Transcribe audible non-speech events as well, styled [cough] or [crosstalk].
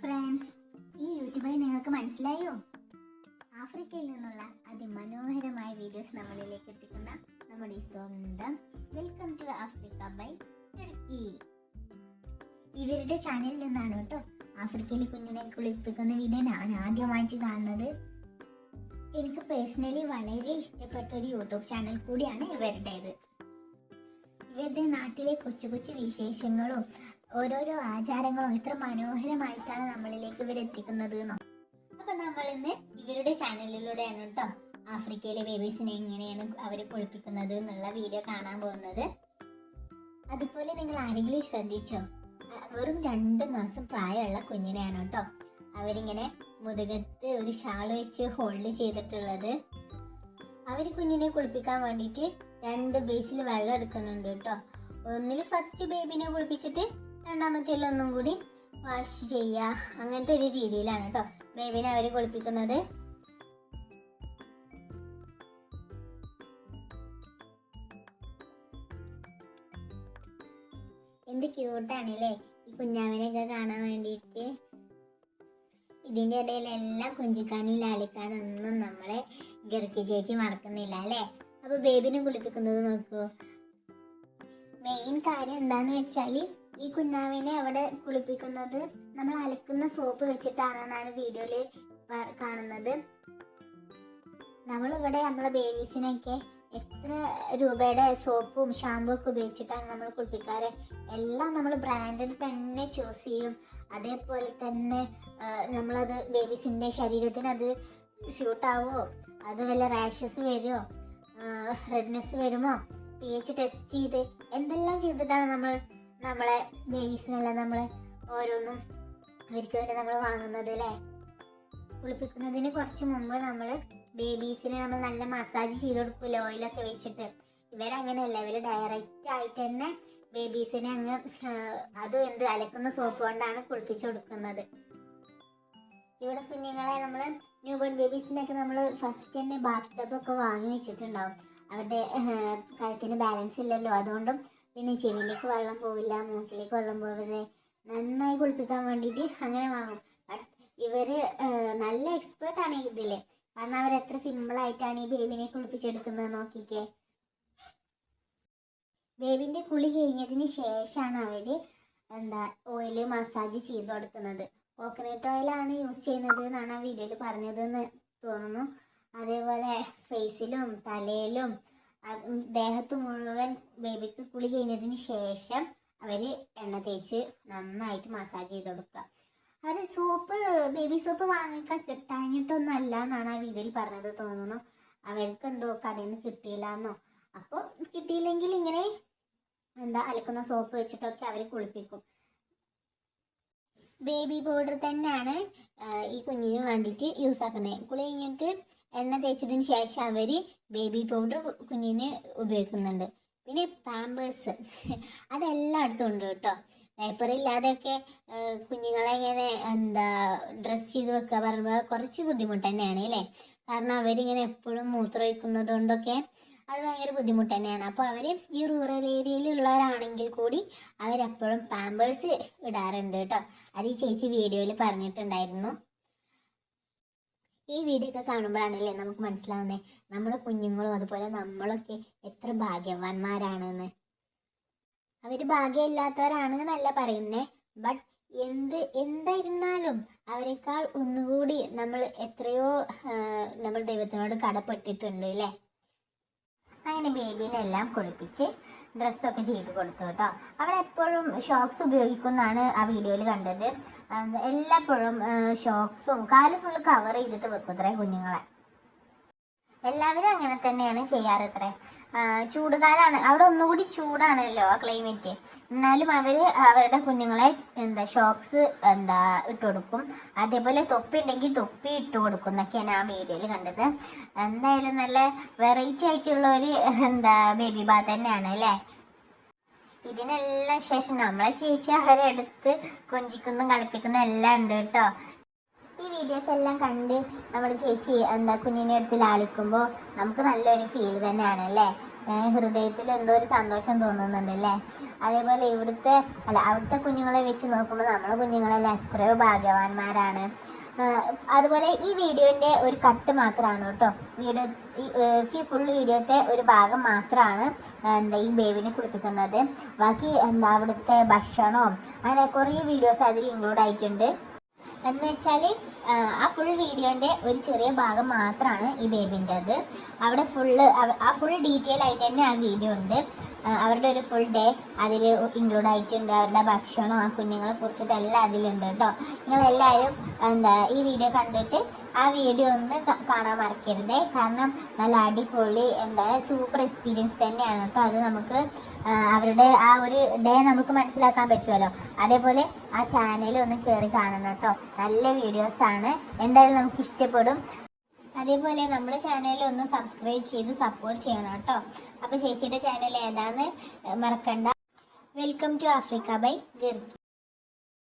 Friends ഈ യൂട്യൂബിൽ നിങ്ങൾക്ക് മനസ്സിലായോ? ആഫ്രിക്കയിൽ നിന്നുള്ള അതിമനോഹരമായ വീഡിയോസ് നമ്മളിലേക്ക് എത്തിക്കുന്ന നമ്മുടെ സ്വന്തം welcome to Africa by Turkey ഇവരുടെ ചാനലിൽ നിന്നാണ് കേട്ടോ ആഫ്രിക്കയിൽ കുഞ്ഞിനെ കുളിപ്പിക്കുന്ന വീഡിയോ ഞാൻ ആദ്യമായിട്ട് കാണുന്നത്. എനിക്ക് പേഴ്സണലി വളരെ ഇഷ്ടപ്പെട്ട ഒരു യൂട്യൂബ് ചാനൽ കൂടിയാണ് ഇവരുടേത്. ഇവരുടെ നാട്ടിലെ കൊച്ചു കൊച്ചു വിശേഷങ്ങളും ഓരോരോ ആചാരങ്ങളും എത്ര മനോഹരമായിട്ടാണ് നമ്മളിലേക്ക് എന്നോ അപ്പൊ നമ്മൾ ഇന്ന് ഇവരുടെ ചാനലിലൂടെയാണ് കേട്ടോ ആഫ്രിക്കയിലെ ബേബീസിനെ എങ്ങനെയാണ് അവർ കുളിപ്പിക്കുന്നത് എന്നുള്ള വീഡിയോ കാണാൻ പോകുന്നത്. അതുപോലെ നിങ്ങൾ ആരെങ്കിലും ശ്രദ്ധിച്ചോ? വെറും രണ്ട് മാസം പ്രായമുള്ള കുഞ്ഞിനെയാണ് കേട്ടോ അവരിങ്ങനെ മുതുകത്ത് ഒരു ഷാൾ വെച്ച് ഹോൾഡ് ചെയ്തിട്ടുള്ളത്. അവർ കുഞ്ഞിനെ കുളിപ്പിക്കാൻ വേണ്ടിയിട്ട് രണ്ട് ബേസിൽ വെള്ളം എടുക്കുന്നുണ്ട് കേട്ടോ ഒന്നിൽ ഫസ്റ്റ് ബേബിനെ കുളിപ്പിച്ചിട്ട് രണ്ടാമത്തേൽ ഒന്നും കൂടി വാഷ് ചെയ്യുക. അങ്ങനത്തെ ഒരു രീതിയിലാണ് കേട്ടോ ബേബിനെ അവർ കുളിപ്പിക്കുന്നത്. എന്ത് ക്യൂട്ടാണ് അല്ലേ ഈ കുഞ്ഞാവിനെയൊക്കെ കാണാൻ വേണ്ടിയിട്ട്. ഇതിന്റെ ഇടയിൽ എല്ലാം കുഞ്ചിക്കാനും ലാലിക്കാനും ഒന്നും നമ്മളെ ഗർക്കി ചേച്ചി മറക്കുന്നില്ല അല്ലേ? അപ്പൊ ബേബിനെ കുളിപ്പിക്കുന്നത് നോക്കൂ. മെയിൻ കാര്യം എന്താന്ന് വെച്ചാൽ ഈ കുഞ്ഞാവിനെ അവിടെ കുളിപ്പിക്കുന്നത് നമ്മൾ അലക്കുന്ന സോപ്പ് വെച്ചിട്ടാണെന്നാണ് വീഡിയോയിൽ കാണുന്നത്. നമ്മളിവിടെ നമ്മളെ ബേബീസിനൊക്കെ എത്ര രൂപയുടെ സോപ്പും ഷാമ്പൂ ഒക്കെ ഉപയോഗിച്ചിട്ടാണ് നമ്മൾ കുളിപ്പിക്കാറ്. എല്ലാം നമ്മൾ ബ്രാൻഡഡ് തന്നെ ചൂസ് ചെയ്യും. അതേപോലെ തന്നെ നമ്മളത് ബേബീസിന്റെ ശരീരത്തിന് അത് സ്യൂട്ടാവോ അത് വല്ല റാഷസ് വരുമോ? റെഡ്നെസ് വരുമോ? പി എച്ച് ടെസ്റ്റ് ചെയ്ത് എന്തെല്ലാം ചെയ്തിട്ടാണ് നമ്മൾ നമ്മളെ ബേബീസിനെല്ലാം നമ്മൾ ഓരോന്നും അവർക്ക് വേണ്ടി നമ്മൾ വാങ്ങുന്നത് അല്ലേ? കുളിപ്പിക്കുന്നതിന് കുറച്ച് മുമ്പ് നമ്മൾ ബേബീസിന് നമ്മൾ നല്ല മസാജ് ചെയ്ത് കൊടുക്കില്ല ഓയിലൊക്കെ വെച്ചിട്ട്. ഇവരങ്ങനെയല്ല. ഇവർ ഡയറക്റ്റ് ആയിട്ട് തന്നെ ബേബീസിനെ അങ്ങ് അതും എന്ത് അലക്കുന്ന സോപ്പ് കൊണ്ടാണ് കുളിപ്പിച്ചു കൊടുക്കുന്നത്. ഇവിടെ കുഞ്ഞുങ്ങളെ നമ്മൾ ന്യൂ ബോൺ ബേബീസിനൊക്കെ നമ്മൾ ഫസ്റ്റ് തന്നെ ബാത്ത് ടബൊക്കെ വാങ്ങി വെച്ചിട്ടുണ്ടാവും. അവരുടെ കഴുത്തിന് ബാലൻസ് ഇല്ലല്ലോ. അതുകൊണ്ടും പിന്നെ ചെവിയിലേക്ക് വെള്ളം പോവില്ല മൂക്കിലേക്ക് വെള്ളം പോവില്ലേ. നന്നായി കുളിപ്പിക്കാൻ വേണ്ടിയിട്ട് അങ്ങനെ വാങ്ങും. ഇവർ നല്ല എക്സ്പേർട്ട് ആണ് ഇതിൽ. കാരണം അവർ എത്ര സിമ്പിൾ ആയിട്ടാണ് ഈ ബേബിനെ കുളിപ്പിച്ചെടുക്കുന്നത് നോക്കിക്കേ. ബേബിന്റെ കുളി കഴിഞ്ഞതിന് ശേഷമാണ് അവർ എന്താ ഓയിൽ മസാജ് ചെയ്ത് കൊടുക്കുന്നത്. കോക്കനട്ട് ഓയിലാണ് യൂസ് ചെയ്യുന്നത് എന്നാണ് ആ വീഡിയോയിൽ പറഞ്ഞതെന്ന് തോന്നുന്നു. അതേപോലെ ഫേസിലും തലയിലും ദേഹത്ത് മുഴുവൻ ബേബിക്ക് കുളി കഴിഞ്ഞതിന് ശേഷം അവർ എണ്ണ തേച്ച് നന്നായിട്ട് മസാജ് ചെയ്ത് കൊടുക്കുക. അവർ സോപ്പ് ബേബി സോപ്പ് വാങ്ങിക്കാൻ കിട്ടാഞ്ഞിട്ടൊന്നും അല്ല എന്നാണ് ആ വീഡിയോയിൽ പറഞ്ഞത് തോന്നുന്നു. അവർക്ക് എന്തോ കടയിൽ നിന്ന് കിട്ടിയില്ല എന്നോ. അപ്പോൾ കിട്ടിയില്ലെങ്കിൽ ഇങ്ങനെ എന്താ അലക്കുന്ന സോപ്പ് വെച്ചിട്ടൊക്കെ അവർ കുളിപ്പിക്കും. ബേബി പൗഡർ തന്നെയാണ് ഈ കുഞ്ഞിന് വേണ്ടിയിട്ട് യൂസ് ആക്കുന്നത്. കുളി കഴിഞ്ഞിട്ട് എണ്ണ തേച്ചതിന് ശേഷം അവർ ബേബി പൗഡർ കുഞ്ഞിന് ഉപയോഗിക്കുന്നുണ്ട്. പിന്നെ പാമ്പേഴ്സ് [laughs] അതെല്ലായിടത്തും ഉണ്ട് കേട്ടോ. ആ, കുഞ്ഞുങ്ങളെ ഇങ്ങനെ എന്താ ഡ്രസ്സ് ചെയ്ത് വെക്കുക പറയുമ്പോൾ കുറച്ച് ബുദ്ധിമുട്ട് തന്നെയാണ് അല്ലേ? കാരണം അവരിങ്ങനെ എപ്പോഴും മൂത്രമൊഴിക്കുന്നത് കൊണ്ടൊക്കെ അത് ഭയങ്കര ബുദ്ധിമുട്ട് തന്നെയാണ്. അപ്പോൾ അവർ ഈ റൂറൽ ഏരിയയിലുള്ളവരാണെങ്കിൽ കൂടി അവരെപ്പോഴും പാമ്പേഴ്സ് ഇടാറുണ്ട് കേട്ടോ. അത് ഈ ചേച്ചി വീഡിയോയിൽ പറഞ്ഞിട്ടുണ്ടായിരുന്നു. ഈ വീഡിയോ ഒക്കെ കാണുമ്പോഴാണല്ലേ നമുക്ക് മനസ്സിലാവുന്നത് നമ്മുടെ കുഞ്ഞുങ്ങളും അതുപോലെ നമ്മളൊക്കെ എത്ര ഭാഗ്യവാന്മാരാണെന്ന്. അവർ ഭാഗ്യമില്ലാത്തവരാണെന്നല്ല പറയുന്നത് പറയുന്നേ. ബട്ട് എന്ത് എന്തായിരുന്നാലും അവരെക്കാൾ ഒന്നുകൂടി നമ്മൾ എത്രയോ നമ്മൾ ദൈവത്തിനോട് കടപ്പെട്ടിട്ടുണ്ട് അല്ലേ അങ്ങനെ ബേബീനെ എല്ലാം കുളിപ്പിച്ച് ഡ്രസ്സൊക്കെ ചെയ്ത് കൊടുത്തു കേട്ടോ. അവിടെ എപ്പോഴും ഷോക്സ് ഉപയോഗിക്കുന്നതാണ് ആ വീഡിയോയിൽ കണ്ടത്. എല്ലാപ്പോഴും ഷോക്സും കാൽ ഫുള്ള് കവർ ചെയ്തിട്ട് വെക്കും കുഞ്ഞുങ്ങളെ. എല്ലാവരും അങ്ങനെ തന്നെയാണ് ചെയ്യാറ് ഇത്രേ ചൂടുകാലാണ്. അവിടെ ഒന്നുകൂടി ചൂടാണല്ലോ ആ ക്ലൈമറ്റ് എന്നാലും അവർ അവരുടെ കുഞ്ഞുങ്ങളെ എന്താ ഷോക്സ് എന്താ ഇട്ട് കൊടുക്കും. അതേപോലെ തൊപ്പി ഉണ്ടെങ്കിൽ തൊപ്പി ഇട്ട് കൊടുക്കും എന്നൊക്കെയാണ് ആ വീഡിയോയിൽ കണ്ടത്. എന്തായാലും നല്ല വെറൈറ്റി ആയിട്ടുള്ള ഒരു എന്താ ബേബി ബാത്ത് തന്നെയാണ് അല്ലേ? ഇതിനെല്ലാം ശേഷം നമ്മളെ ചേച്ചി അവരെ എടുത്ത് കൊഞ്ചിക്കുന്നും കളിപ്പിക്കുന്ന എല്ലാം ഉണ്ട് കേട്ടോ. ഈ വീഡിയോസ് എല്ലാം കണ്ട് നമ്മുടെ ചേച്ചി എന്താ കുഞ്ഞിനെ അടുത്ത് ലാളിക്കുമ്പോൾ നമുക്ക് നല്ലൊരു ഫീൽ തന്നെയാണ് അല്ലേ? ഹൃദയത്തിൽ എന്തോ ഒരു സന്തോഷം തോന്നുന്നുണ്ട് അല്ലേ? അതേപോലെ ഇവിടുത്തെ അല്ല അവിടുത്തെ കുഞ്ഞുങ്ങളെ വെച്ച് നോക്കുമ്പോൾ നമ്മളെ കുഞ്ഞുങ്ങളെല്ലാം എത്രയോ ഭാഗ്യവാന്മാരാണ്. അതുപോലെ ഈ വീഡിയോന്റെ ഒരു കട്ട് മാത്രമാണ് കേട്ടോ. വീഡിയോ ഈ ഫുൾ വീഡിയോത്തെ ഒരു ഭാഗം മാത്രമാണ് എന്താ ഈ ബേബിനെ കുളിപ്പിക്കുന്നത്. ബാക്കി എന്താ അവിടുത്തെ ഭക്ഷണവും അങ്ങനെ കുറേ വീഡിയോസ് അതിൽ ഇൻക്ലൂഡ് ആയിട്ടുണ്ട്. എന്ന് വെച്ചാൽ ആ ഫുൾ വീഡിയോന്റെ ഒരു ചെറിയ ഭാഗം മാത്രമാണ് ഈ ബേബിന്റെത് അവിടെ ഫുള്ള് ആ ഫുൾ ഡീറ്റെയിൽ ആയിട്ട് തന്നെ ആ വീഡിയോ ഉണ്ട്. അവരുടെ ഒരു ഫുൾ ഡേ അതിൽ ഇൻക്ലൂഡ് ആയിട്ടുണ്ട്. അവരുടെ ഭക്ഷണം ആ കുഞ്ഞുങ്ങളെ കുറിച്ചിട്ട് എല്ലാം അതിലുണ്ട് കേട്ടോ. നിങ്ങളെല്ലാവരും എന്താ ഈ വീഡിയോ കണ്ടിട്ട് ആ വീഡിയോ ഒന്ന് കാണാൻ മറക്കരുതേ. കാരണം നല്ല അടിപൊളി എന്താ സൂപ്പർ എക്സ്പീരിയൻസ് തന്നെയാണ് കേട്ടോ. അത് നമുക്ക് അവരുടെ ആ ഒരു ഡേ നമുക്ക് മനസ്സിലാക്കാൻ പറ്റുമല്ലോ. അതേപോലെ ആ ചാനൽ ഒന്ന് കയറി കാണണം കേട്ടോ. നല്ല വീഡിയോസ് ആണ്. എന്തായാലും നമുക്ക് ഇഷ്ടപ്പെടും. അതേപോലെ നമ്മുടെ ചാനൽ ഒന്ന് സബ്സ്ക്രൈബ് ചെയ്ത് സപ്പോർട്ട് ചെയ്യണം കേട്ടോ. അപ്പോൾ ചേച്ചിയുടെ ചാനൽ ഏതാന്ന് മറക്കണ്ട. Welcome to Africa by Turkey.